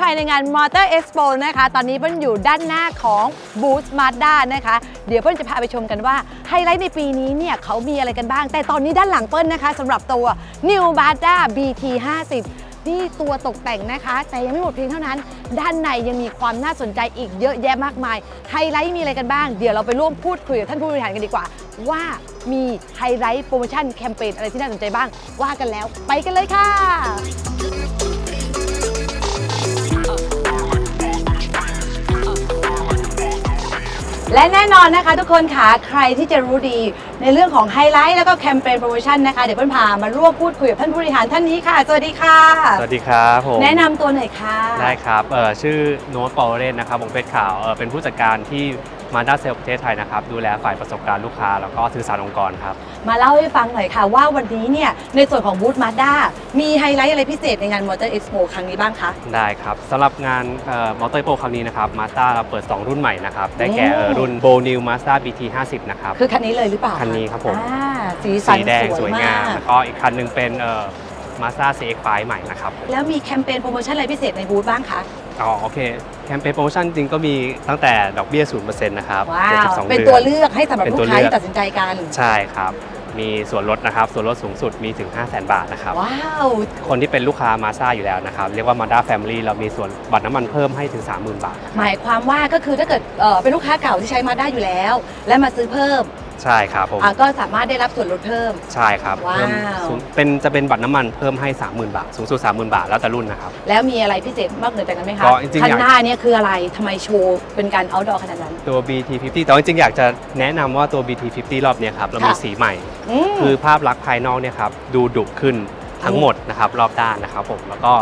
ภายในงาน Motor Expo นะคะ ตอนนี้เปิ้ลอยู่ด้านหน้าของ Booth Mazda นะคะ เดี๋ยวเปิ้ลจะพาไปชมกันว่า ไฮไลท์ในปีนี้เนี่ยเขามีอะไรกันบ้าง แต่ตอนนี้ด้านหลังเปิ้ลนะคะสำหรับตัว New Mazda BT 50นี่ตัวตกแต่งนะคะ แต่ยังไม่หมดเพียงเท่านั้น ด้านในยังมีความน่าสนใจอีกเยอะแยะมากมาย ไฮไลท์มีอะไรกันบ้าง เดี๋ยวเราไปร่วมพูดคุยกับท่านผู้บริหารกันดีกว่า ว่ามีไฮไลท์โปรโมชั่นแคมเปญอะไรที่น่าสนใจบ้าง ว่ากันแล้วไปกันเลยค่ะ และแน่นอนนะคะทุกคนค่ะใครที่จะรู้ดีในเรื่องของไฮไลท์แล้วก็แคมเปญโปรโมชั่นนะคะ เดี๋ยวเพิ่นพามาร่วมพูดคุยกับท่านผู้บริหารท่านนี้ค่ะ สวัสดีค่ะ สวัสดีครับผมแนะนำตัวหน่อยค่ะ ได้ครับเอ่อชื่อโน้ตปอเรนนะครับวงเพชรขาวเอ่อเป็นผู้จัดการที่ มาด้าเซลประเทศไทยนะครับ ดูแลฝ่ายประสบการณ์ลูกค้า แล้วก็สื่อสารองค์กรครับ มาเล่าให้ฟังหน่อยค่ะ ว่าวันนี้เนี่ยในส่วนของบูธมาด้ามีไฮไลท์อะไรพิเศษในงาน Motor Expo ครั้งนี้บ้างคะ ได้ครับสำหรับงานมอเตอร์โปรครั้งนี้นะครับมาสด้าเราเปิด 2 รุ่นใหม่นะครับ ได้แก่เอ่อรุ่นโบนิวมาสด้า BT 50นะครับ คือคันนี้เลยหรือเปล่าะคันนี้ครับผม อ่าสีสันสีแดงสสววยยมางามก แล้วก็อีกคันหนึงเป็นมาส ด้า CX5 ใหม่นะครับแล้วมีแคมเปญโปรโมชั่นอะไรพิเศษในบูธบ้างคะ อ๋อโอเค แคมเปญโปรโมชั่นจริงก็มีตั้งแต่ดอกเบี้ย0%นะครับว้าว 72เป็นเดือนตัวเลือกให้สำหรับเป็นลูตัวกค้าเลือกที่ตัดสินใจกัน ใช่ครับ มีส่วนลดนะครับ ส่วนลดสูงสุดมีถึง 5 0 0 0 0 0 บาทนะครับ ว้าว คนที่เป็นลูกค้ามาซ่าอยู่แล้วนะครับ เรียกว่า Mazda Family เรามีส่วนบัตรน้ำมันเพิ่มให้ถึง 30,000 บาท หมายความว่าก็คือถ้าเกิดเอ่อเป็นลูกค้าเก่าที่ใช้มาได้อยู่แล้ว และมาซื้อเพิ่ม ใช่ครับผมอะก็สามารถได้รับส่วนลดเพิ่ม ใช่ครับว้าว เพิ่มสูงเป็นจะเป็นบัตรน้ำมันเพิ่มให้ 30,000 บาท สูงสุด30,000 บาท แล้วแต่รุ่นนะครับ แล้วมีอะไรพิเศษมากเหนือจากนั้นไหมคะก็จริงๆคันอยากหน้าเนี่ยคืออะไรทำไมโชว์เป็นการ outdoor ขนาดนั้น ตัว BT50 แต่ว่าจริงๆอยากจะแนะนำว่าตัว BT50 รอบเนี้ยครับเรามีค่ะ สีใหม่ อืม คือภาพลักษณ์ภายนอกเนี่ยครับดูดุขึ้นทั้งหมดนะครับรอบด้านนะครับผมแล้วก็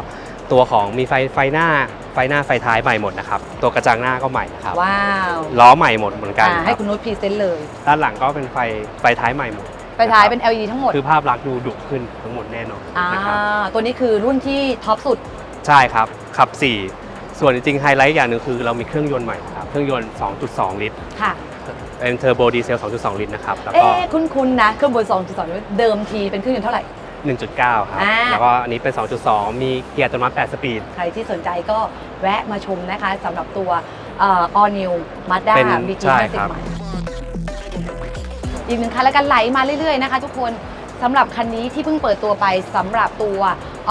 ตัวของมีไฟไฟหน้าไฟหน้าไฟท้ายใหม่หมดนะครับ ตัวกระจังหน้าก็ใหม่นะครับว้าวล้อใหม่หมดเหมือนกันอ่าคให้รับคุณนุชพรีเซนต์เลย ด้านหลังก็เป็นไฟไฟท้ายใหม่หมดไปท้ายะครับเป็น LED ทั้งหมด คือภาพลักษณ์ดูดุขึ้นทั้งหมดแน่นอนอ่า นะครับตัวนี้คือรุ่นที่ท็อปสุด ใช่ครับขับ 4 ส่วนจริงๆไฮไลท์อย่างหนึ่งคือเรามีเครื่องยนต์ใหม่นะครับเครื่องยนต์ 2.2 ลิตรค่ะ เป็นเทอร์โบดีเซล 2.2 ลิตรนะครับแล้วก็เอ๊ะคุ้นๆนะ เครื่องบน2.2เดิมทีเป็นเครื่องยนต์เท่าไหร่ 1.9 ครับ อ่า แล้วก็อันนี้เป็น 2.2 มีเกียร์อัตโนมัติ8สปีด ใครที่สนใจก็แวะมาชมนะคะสำหรับตัวเอ่อ All New Mazda เป็น BT ใช่ครับ 50ใหม่อีกหนึ่งคันแล้วกันไหลมาเรื่อยๆนะคะทุกคนสำหรับคันนี้ที่เพิ่งเปิดตัวไปสำหรับตัว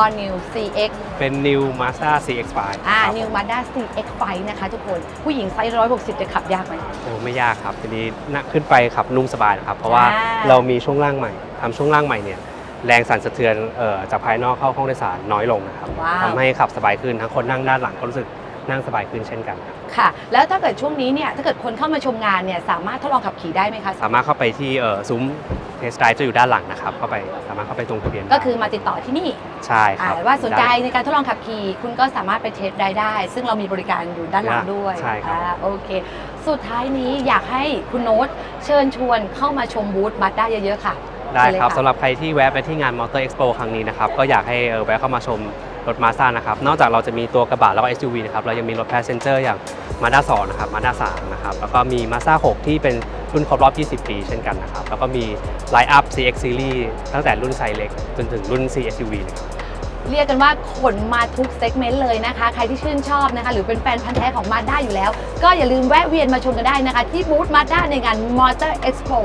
All New CX เป็น New Mazda CX-5 อ่า ครับ New Mazda CX-5 นะคะทุกคนผู้หญิงไซส์160 จะขับยากไหม โอ้ไม่ยากครับทีนี้นั่งขึ้นไปขับนุ่มสบายนะครับ เพราะว่าอ่า เรามีช่วงล่างใหม่ทำช่วงล่างใหม่เนี่ย แรงสั่นสะเทือนเอ่อจากภายนอกเข้าห้องโดยสารน้อยลงนะครับว้าว ทำให้ขับสบายขึ้นทั้งคนนั่งด้านหลังก็รู้สึกนั่งสบายขึ้นเช่นกันครับค่ะ แล้วถ้าเกิดช่วงนี้เนี่ยถ้าเกิดคนเข้ามาชมงานเนี่ยสามารถทดลองขับขี่ได้ไหมคะ สามารถเข้าไปที่เอ่อซุ้มเทสไดจะอยู่ด้านหลังนะครับเข้าไปสามารถเข้าไปตรงทะเบียนก็คือมาติดต่อที่นี่ใช่คอ่ารับว่าสนใจในการทดลองขับขี่คุณก็สามารถไปเทสได้ได้ ซึ่งเรามีบริการอยู่ด้านหลังด้วยใช่ครับ อ่าโอเค สุดท้ายนี้อยากให้คุณโน้ตเชิญชวนเข้ามาชมบูธบัตได้เยอะๆค่ะ ได้ครับเชิญเลยะสำหรับใครที่แวะไปที่งาน Motor Expo ครั้งนี้นะครับก็อยากให้เอ่อแวะเข้ามาชมรถมาซ่านะครับนอกจากเราจะมีตัวกระบะแล้วก็ SUV นะครับเรายังมีรถ Passenger อย่าง Mazda 2นะครับ Mazda 3นะครับแล้วก็มี Mazda 6ที่เป็นรุ่นครบรอบ 20 ปีเช่นกันนะครับแล้วก็มี Line Up CX Series ตั้งแต่รุ่นไซส์เล็กจนถึงรุ่น CSUV เลยครับ เรียกกันว่าขนมาทุกเซกเมนต์เลยนะคะ ใครที่ชื่นชอบนะคะ หรือเป็นแฟนพันธ์แท้ของมาด้าอยู่แล้ว ก็อย่าลืมแวะเวียนมาชมกันได้นะคะ ที่บูธมาด้าในงาน Motor Expo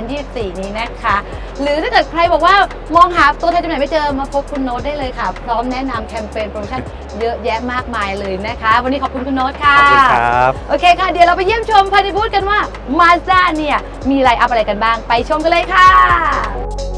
2024 นี้นะคะ หรือถ้าเกิดใครบอกว่ามองหาตัวแทนจำหน่ายไม่เจอมาพบคุณโน้ตได้เลยค่ะ พร้อมแนะนำแคมเปญโปรโมชั่นเยอะแยะมากมายเลยนะคะ วันนี้ขอบคุณคุณโน้ตค่ะขอบคุณครับโอเคค่ะ เดี๋ยวเราไปเยี่ยมชมภายในบูธกันว่า Mazda เนี่ยมีไลน์อัพอะไรกันบ้างไปชมกันเลยค่ะ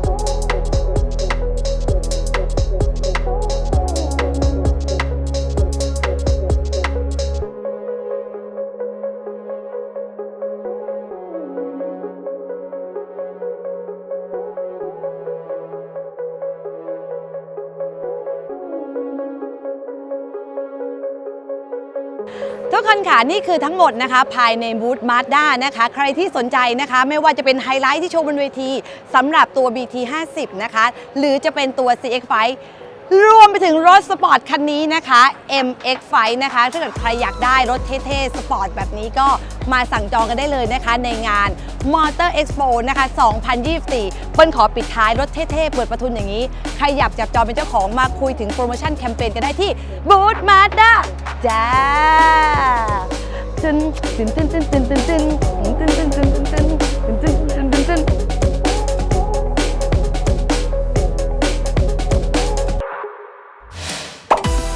ทุกคนค่ะนี่คือทั้งหมดนะคะ ภายในบูธมาสด้านะคะ ใครที่สนใจนะคะ ไม่ว่าจะเป็นไฮไลท์ที่โชว์บนเวทีสำหรับตัว BT 50 นะคะ หรือจะเป็นตัว CX5 รวมไปถึงรถสปอร์ตคันนี้นะคะ MX5 นะคะ ถ้าเกิดใครอยากได้รถเท่ๆ สปอร์ตแบบนี้ก็มาสั่งจองกันได้เลยนะคะ ในงาน Motor Expo นะคะ 2024 เปิ้ลขอปิดท้ายรถเท่ๆ เปิดประทุนอย่างนี้ ใครอยากจับจองเป็นเจ้าของมาคุยถึงโปรโมชั่นแคมเปญกันได้ที่บูธมาด้าจ้า ตึนตึนตึนตึนตึนตึนตึนตึนตึนตึนตึนตึนตึนตึนตึนตึน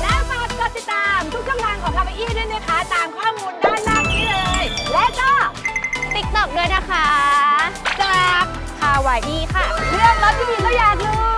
และฝากกดติดตามทุกช่องทางของคาเฟอีด้วยนะคะ ตามข้อมูลด้านล่างนี้เลย และก็ติ๊กต็อกด้วยนะคะจากคาวาอีค่ะ เรื่องรถที่มีก็อยากรู้